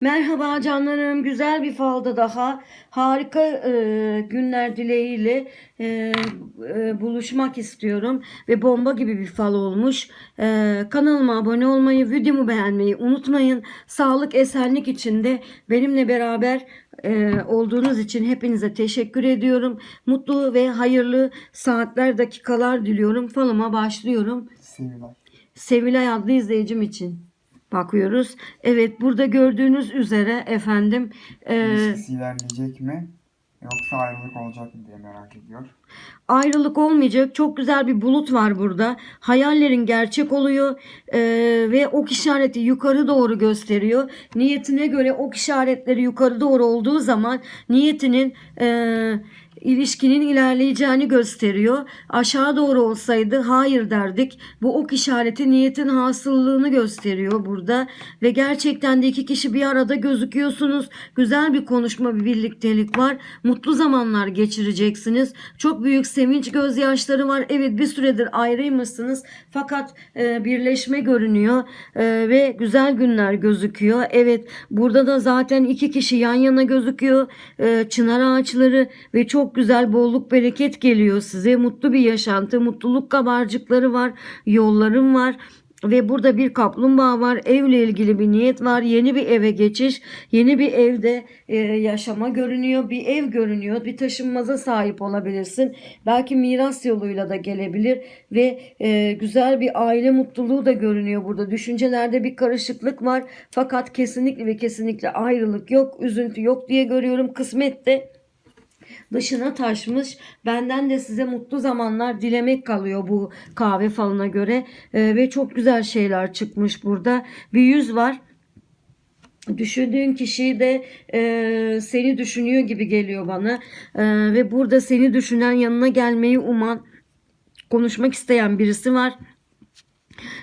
Merhaba canlarım, güzel bir falda daha harika e, günler dileğiyle e, e, buluşmak istiyorum ve bomba gibi bir fal olmuş. E, kanalıma abone olmayı, videomu beğenmeyi unutmayın. Sağlık, esenlik içinde benimle beraber e, olduğunuz için hepinize teşekkür ediyorum. Mutlu ve hayırlı saatler, dakikalar diliyorum. Falıma başlıyorum. Seviler. Sevilay adlı izleyicim için bakıyoruz. Evet burada gördüğünüz üzere efendim e, İlişkisi ilerleyecek mi? Yoksa ayrılık olacak mı diye merak ediyor. Ayrılık olmayacak çok güzel bir bulut var burada. Hayallerin gerçek oluyor e, ve ok işareti yukarı doğru gösteriyor. Niyetine göre ok işaretleri yukarı doğru olduğu zaman niyetinin e, ilişkinin ilerleyeceğini gösteriyor. Aşağı doğru olsaydı hayır derdik. Bu ok işareti niyetin hasıllığını gösteriyor burada ve gerçekten de iki kişi bir arada gözüküyorsunuz. Güzel bir konuşma, bir birliktelik var. Mutlu zamanlar geçireceksiniz. Çok büyük sevinç gözyaşları var. Evet bir süredir ayrıymışsınız fakat e, birleşme görünüyor e, ve güzel günler gözüküyor. Evet burada da zaten iki kişi yan yana gözüküyor. E, çınar ağaçları ve çok güzel bolluk bereket geliyor size. Mutlu bir yaşantı, mutluluk kabarcıkları var, yollarım var. Ve burada bir kaplumbağa var. Evle ilgili bir niyet var. Yeni bir eve geçiş. Yeni bir evde e, yaşama görünüyor. Bir ev görünüyor. Bir taşınmaza sahip olabilirsin. Belki miras yoluyla da gelebilir. Ve e, güzel bir aile mutluluğu da görünüyor burada. Düşüncelerde bir karışıklık var. Fakat kesinlikle ve kesinlikle ayrılık yok. Üzüntü yok diye görüyorum. Kısmette dışına taşmış. Benden de size mutlu zamanlar dilemek kalıyor bu kahve falına göre. Ee, ve çok güzel şeyler çıkmış burada. Bir yüz var. Düşündüğün kişi de e, seni düşünüyor gibi geliyor bana. E, ve burada seni düşünen yanına gelmeyi uman, konuşmak isteyen birisi var.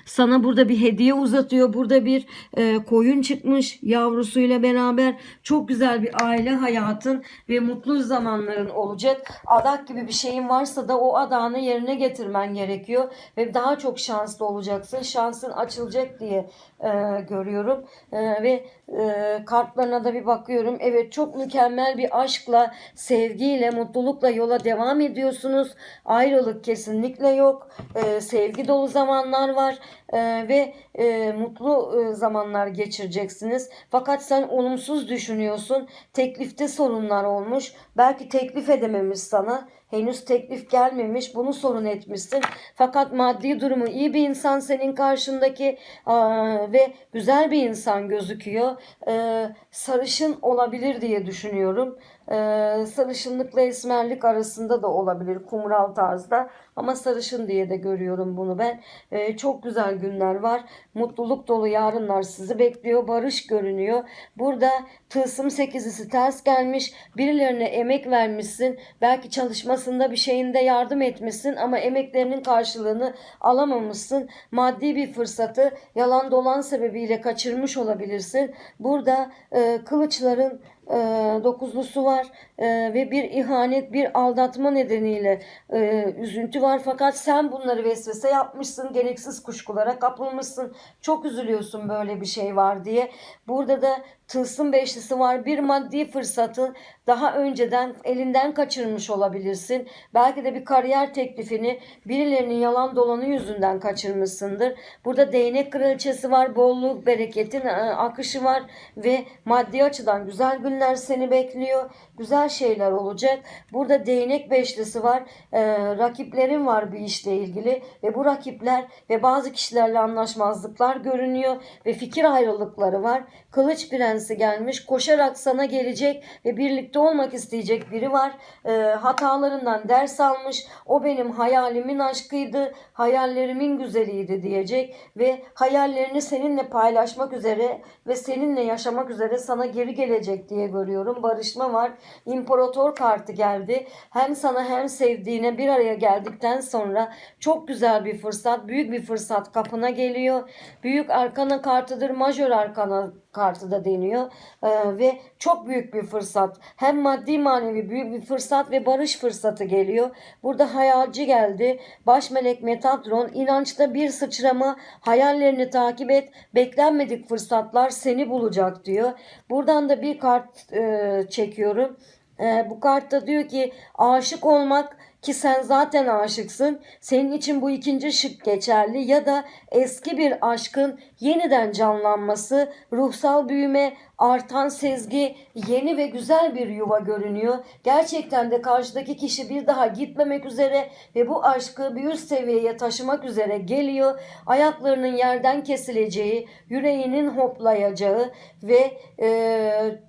Sana burada bir hediye uzatıyor. Burada bir e, koyun çıkmış yavrusuyla beraber. Çok güzel bir aile hayatın ve mutlu zamanların olacak. Adak gibi bir şeyin varsa da o adağını yerine getirmen gerekiyor. Ve daha çok şanslı olacaksın. Şansın açılacak diye e, görüyorum. E, ve e, kartlarına da bir bakıyorum. Evet çok mükemmel bir aşkla, sevgiyle, mutlulukla yola devam ediyorsunuz. Ayrılık kesinlikle yok. E, sevgi dolu zamanlar var e, ve e, mutlu e, zamanlar geçireceksiniz. Fakat sen olumsuz düşünüyorsun. Teklifte sorunlar olmuş. Belki teklif edememiş sana. Henüz teklif gelmemiş. Bunu sorun etmişsin. Fakat maddi durumu iyi bir insan senin karşındaki aa, ve güzel bir insan gözüküyor. Ee, sarışın olabilir diye düşünüyorum. Ee, sarışınlıkla esmerlik arasında da olabilir kumral tarzda ama sarışın diye de görüyorum bunu ben. Ee, çok güzel günler var. Mutluluk dolu yarınlar sizi bekliyor. Barış görünüyor. Burada tılsım sekizisi ters gelmiş. Birilerine emek vermişsin. Belki çalışmasında bir şeyinde yardım etmişsin ama emeklerinin karşılığını alamamışsın. Maddi bir fırsatı yalan dolan sebebiyle kaçırmış olabilirsin. Burada e, kılıçların e, dokuzlusu var e, ve bir ihanet, bir aldatma nedeniyle e, üzüntü var. Fakat sen bunları vesvese yapmışsın, gereksiz kuşkulara kapılmışsın. Çok üzülüyorsun böyle bir şey var diye. Burada da tılsım beşlisi var. Bir maddi fırsatı daha önceden elinden kaçırmış olabilirsin. Belki de bir kariyer teklifini birilerinin yalan dolanı yüzünden kaçırmışsındır. Burada değnek kraliçesi var. Bolluk, bereketin e, akışı var ve maddi açıdan güzel günler seni bekliyor. Güzel şeyler olacak. Burada değnek beşlisi var. Ee, rakiplerin var bir işle ilgili ve bu rakipler ve bazı kişilerle anlaşmazlıklar görünüyor ve fikir ayrılıkları var. Kılıç prensi gelmiş. Koşarak sana gelecek ve birlikte olmak isteyecek biri var. Ee, hatalarından ders almış. O benim hayalimin aşkıydı. Hayallerimin güzeliydi diyecek ve hayallerini seninle paylaşmak üzere ve seninle yaşamak üzere sana geri gelecek diye görüyorum. Barışma var. İmparator kartı geldi. Hem sana hem sevdiğine bir araya geldikten sonra çok güzel bir fırsat, büyük bir fırsat kapına geliyor. Büyük arkana kartıdır, majör arkana kartı da deniyor Ee, ve çok büyük bir fırsat hem maddi manevi büyük bir fırsat ve barış fırsatı geliyor. Burada hayalci geldi. Baş melek Metatron inançta bir sıçrama hayallerini takip et beklenmedik fırsatlar seni bulacak diyor. Buradan da bir kart e, çekiyorum. E, bu kartta diyor ki aşık olmak ki sen zaten aşıksın. Senin için bu ikinci şık geçerli ya da eski bir aşkın yeniden canlanması, ruhsal büyüme, artan sezgi, yeni ve güzel bir yuva görünüyor. Gerçekten de karşıdaki kişi bir daha gitmemek üzere ve bu aşkı bir üst seviyeye taşımak üzere geliyor. Ayaklarının yerden kesileceği, yüreğinin hoplayacağı ve eee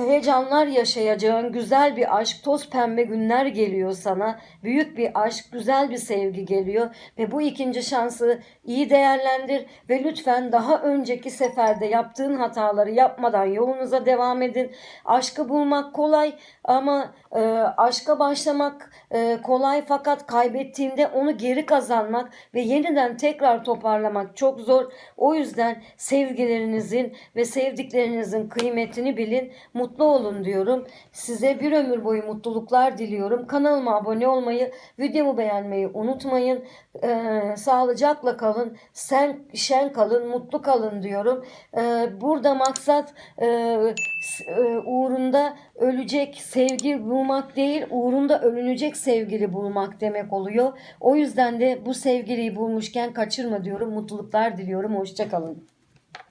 heyecanlar yaşayacağın güzel bir aşk, toz pembe günler geliyor sana. Büyük bir aşk, güzel bir sevgi geliyor ve bu ikinci şansı iyi değerlendir ve lütfen daha önceki seferde yaptığın hataları yapmadan yolunuza devam edin. Aşkı bulmak kolay ama e, aşka başlamak e, kolay fakat kaybettiğinde onu geri kazanmak ve yeniden tekrar toparlamak çok zor. O yüzden sevgilerinizin ve sevdiklerinizin kıymetini bilin. Mutlu olun diyorum. Size bir ömür boyu mutluluklar diliyorum. Kanalıma abone olmayı, videomu beğenmeyi unutmayın. Ee, sağlıcakla kalın, sen şen kalın, mutlu kalın diyorum. Ee, burada maksat e, e, uğrunda ölecek sevgi bulmak değil, uğrunda ölünecek sevgili bulmak demek oluyor. O yüzden de bu sevgiliyi bulmuşken kaçırma diyorum. Mutluluklar diliyorum. Hoşçakalın.